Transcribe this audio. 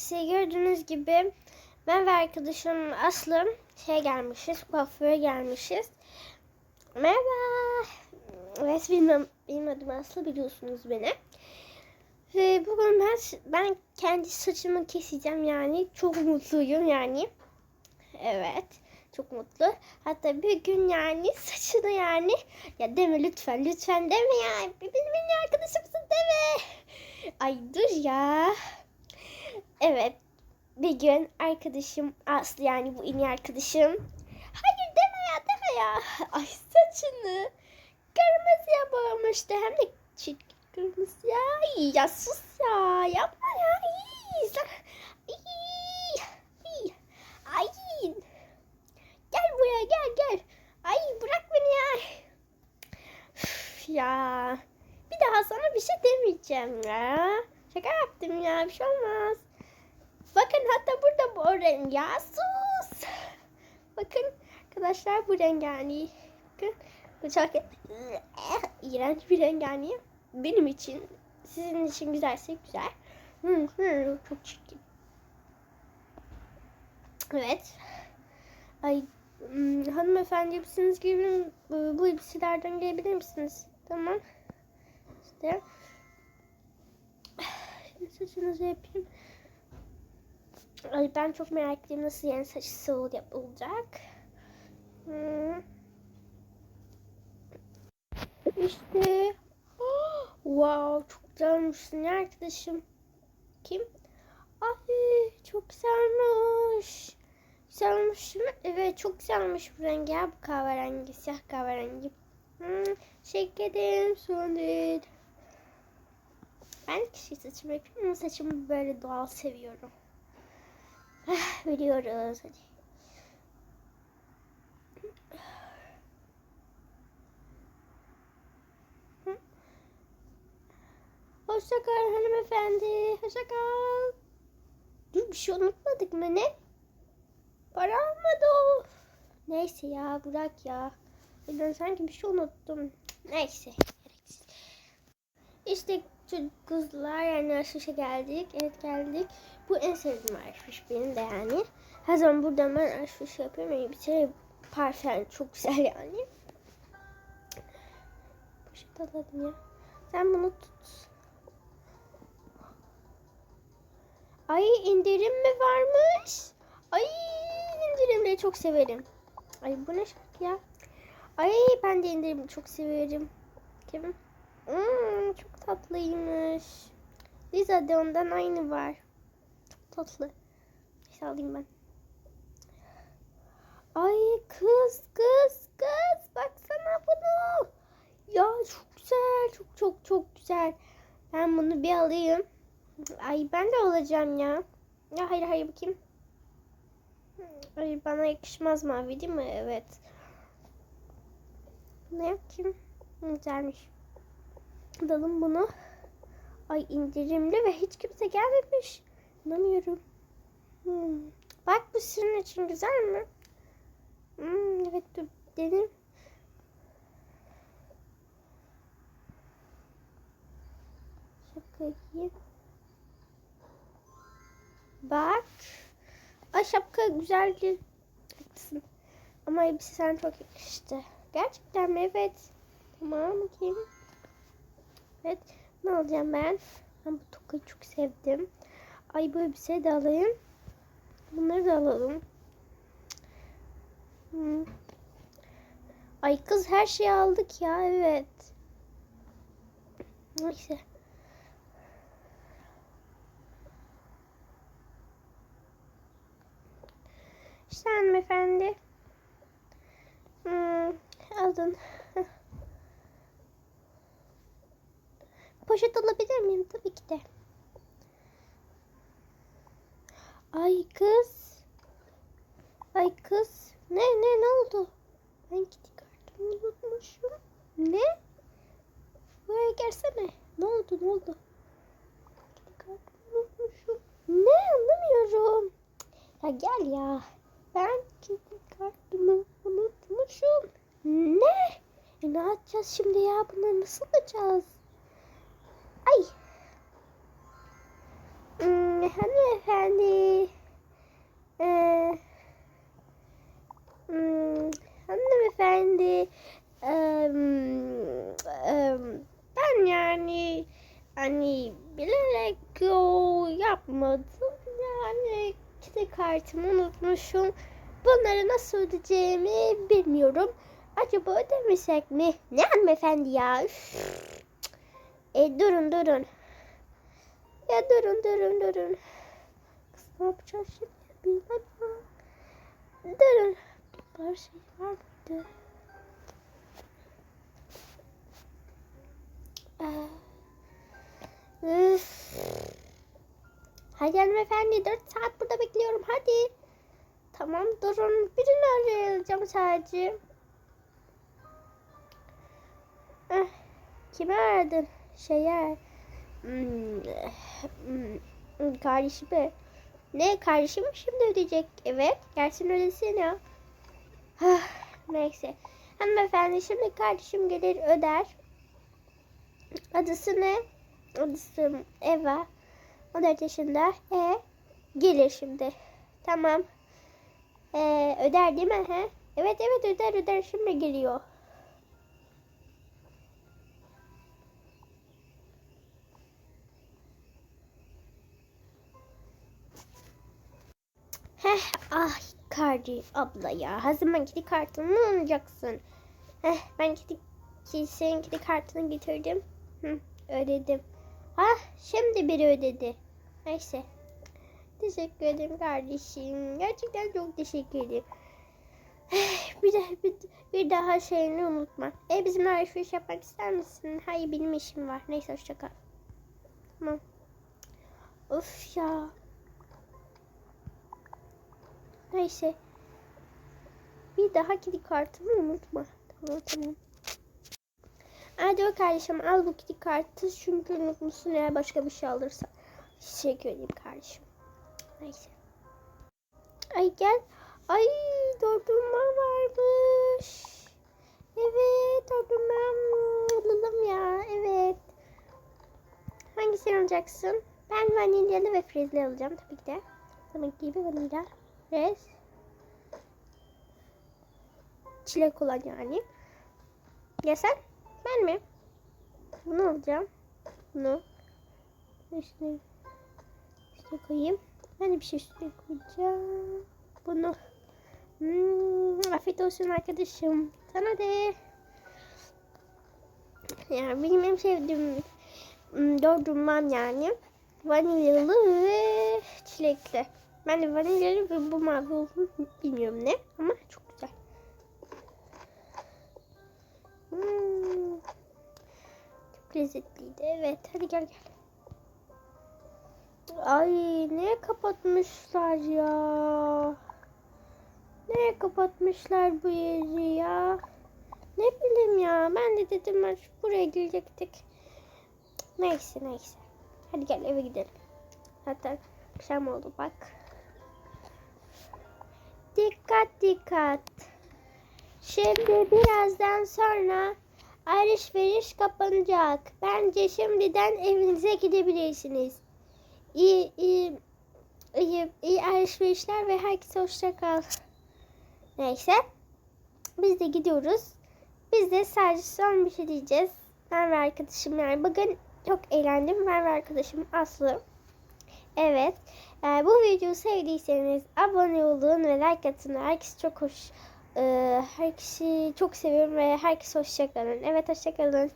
Herkese gördüğünüz gibi ben ve arkadaşım Aslı şey gelmişiz, kuaföre gelmişiz. Merhaba. Evet benim, benim adım Aslı biliyorsunuz beni. Ve bugün ben, ben kendi saçımı keseceğim yani. Çok mutluyum yani. Evet. Çok mutlu. Hatta bir gün yani saçını yani ya deme lütfen lütfen deme ya. Benim arkadaşımsın deme. Ay dur ya. Evet. Bir gün arkadaşım Aslı yani bu iyi arkadaşım. Hayır deme ya deme ya. Ay saçını kırmızıya boyamıştı. Hem de çirkin kırmızı ya. Ay, ya sus ya. Yapma ya. Ay, sen... Ay, ay, ay. Gel buraya gel gel. Ay bırak beni ya. Üf, ya. Bir daha sana bir şey demeyeceğim ya. Şaka yaptım ya bir şey olmaz. Bu sus. Bakın arkadaşlar bu rengani. Bakın bu çok iğrenç bir rengani. Benim için sizin için güzelse güzel. Çok çirkin. Evet. Ay hmm, hanımefendi elbiseniz gibi bu elbiselerden giyebilir misiniz? Tamam. İşte. Şimdi saçınızı yapayım. Ay ben çok merak ediyorum nasıl yeni saçısı ol- olacak. Hmm. İşte. wow çok güzelmişsin ya arkadaşım. Kim? Ay çok güzelmiş. Güzelmiş mi? Evet çok güzelmiş bu rengi ya. Bu kahverengi, siyah kahverengi. Hmm, teşekkür ederim. Sorun değil. Ben kişi saçımı yapayım ama saçımı böyle doğal seviyorum. Ah, biliyoruz hadi. Hı. Hoşça kal hanımefendi. Hoşça kal. Dur bir şey unutmadık mı ne? Para almadı o. Neyse ya bırak ya. Ben sanki bir şey unuttum. Neyse. İşte çocuk kızlar yani alışverişe geldik. Evet geldik. Bu en sevdiğim alışveriş benim de yani. Her zaman buradan ben alışveriş yapıyorum. Yani bir kere parfüm çok güzel yani. Poşet alalım ya. Sen bunu tut. Ay indirim mi varmış? Ay indirimleri çok severim. Ay bu ne şarkı ya? Ay ben de indirim çok severim. Kim? Hmm, çok tatlıymış. Lisa de ondan aynı var. Çok tatlı. Neyse alayım ben. Ay kız kız kız baksana bunu. Ya çok güzel çok çok çok güzel. Ben bunu bir alayım. Ay ben de alacağım ya. Ya hayır hayır bakayım. Ay bana yakışmaz mavi değil mi? Evet. Ne yapayım? Güzelmiş. Alalım bunu. Ay indirimli ve hiç kimse gelmemiş. İnanamıyorum. Hmm. Bak bu senin için güzel mi? Hmm, evet dur dedim. Şapkayı. Bak. Ay şapka güzeldi. Haklısın. Ama elbise sana çok yakıştı. Gerçekten mi? Evet. Tamam bakayım. Evet. Ne alacağım ben? Ben bu tokayı çok sevdim. Ay bu elbiseyi de alayım. Bunları da alalım. Hmm. Ay kız her şeyi aldık ya. Evet. Neyse. İşte hanımefendi. Hmm, alın. Poşet alabilir miyim? Tabii ki de. Ay kız. Ay kız. Ne ne ne oldu? Ben kedi kartımı unutmuşum. Ne? Buraya gelsene. Ne oldu ne oldu? Kedi kartımı unutmuşum. Ne anlamıyorum. Ya gel ya. Ben kedi kartımı unutmuşum. Ne? E ne yapacağız şimdi ya? Bunları nasıl yapacağız? Ay. Hmm, hanımefendi. Ee, hmm, hanımefendi. em, ben yani hani bilerek yol yapmadım. Yani kredi kartımı unutmuşum. Bunları nasıl ödeyeceğimi bilmiyorum. Acaba ödemesek mi? Ne hanımefendi ya? Üf. E durun durun. Ya durun durun durun. Kız ne yapacağız şimdi? Bilmem. Durun. Bir şey var mıydı? Üf. Hadi hanımefendi 4 saat burada bekliyorum hadi. Tamam durun birini arayacağım sadece. Eh, kimi aradın? Şeye. Hmm, hmm, kardeşimi. Ne kardeşim şimdi ödeyecek? Evet gelsin ödesin ya. Ah, Neyse. Hanımefendi şimdi kardeşim gelir öder. Adısı ne? Adısı Eva. 14 yaşında. E gelir şimdi. Tamam. E, öder değil mi? He? Evet evet öder öder şimdi geliyor. Heh ah Kardi abla ya. Her zaman kedi kartını alacaksın? Heh ben kedi, senin kedi kartını getirdim. Hı, ödedim. Ha şimdi biri ödedi. Neyse. Teşekkür ederim kardeşim. Gerçekten çok teşekkür ederim. Bir, daha, bir, bir daha şeyini unutma. E bizimle alışveriş yapmak ister misin? Hayır benim işim var. Neyse hoşça kal. Tamam. Of ya. Neyse. Bir daha kedi kartımı unutma. Tamam tamam. Hadi o kardeşim al bu kedi kartı çünkü unutmuşsun eğer başka bir şey alırsa. Teşekkür ederim kardeşim. Neyse. Ay gel. Ay dondurma varmış. Evet dondurma alalım ya. Evet. Hangisini alacaksın? Ben vanilyalı ve frezli alacağım tabii ki de. Tabii gibi vanilya. Frez. Çilek olan yani. Ya sen? Ben mi? Bunu alacağım. Bunu. Üstüne, üstüne koyayım. Ben de bir şey üstüne koyacağım. Bunu. Hmm, afiyet olsun arkadaşım. Sana de. Yani benim en sevdiğim hmm, dondurmam yani. Vanilyalı ve çilekli. Ben de vanilyalı ve bu mavi olduğunu bilmiyorum ne ama çok güzel. Hmm. Çok lezzetliydi. Evet hadi gel gel. Ay ne kapatmışlar ya. Ne kapatmışlar bu yeri ya. Ne bileyim ya. Ben de dedim ben buraya girecektik. Neyse neyse. Hadi gel eve gidelim. Zaten akşam oldu bak. Dikkat dikkat. Şimdi birazdan sonra alışveriş kapanacak. Bence şimdiden evinize gidebilirsiniz. İyi, iyi, iyi, iyi alışverişler ve herkese hoşça kal. Neyse. Biz de gidiyoruz. Biz de sadece son bir şey diyeceğiz. Ben ve arkadaşım yani bugün çok eğlendim. Ben ve arkadaşım Aslı. Evet. e, bu videoyu sevdiyseniz abone olun ve like atın. Herkes çok hoş. e, herkesi çok seviyorum ve herkes hoşçakalın. Evet hoşçakalın.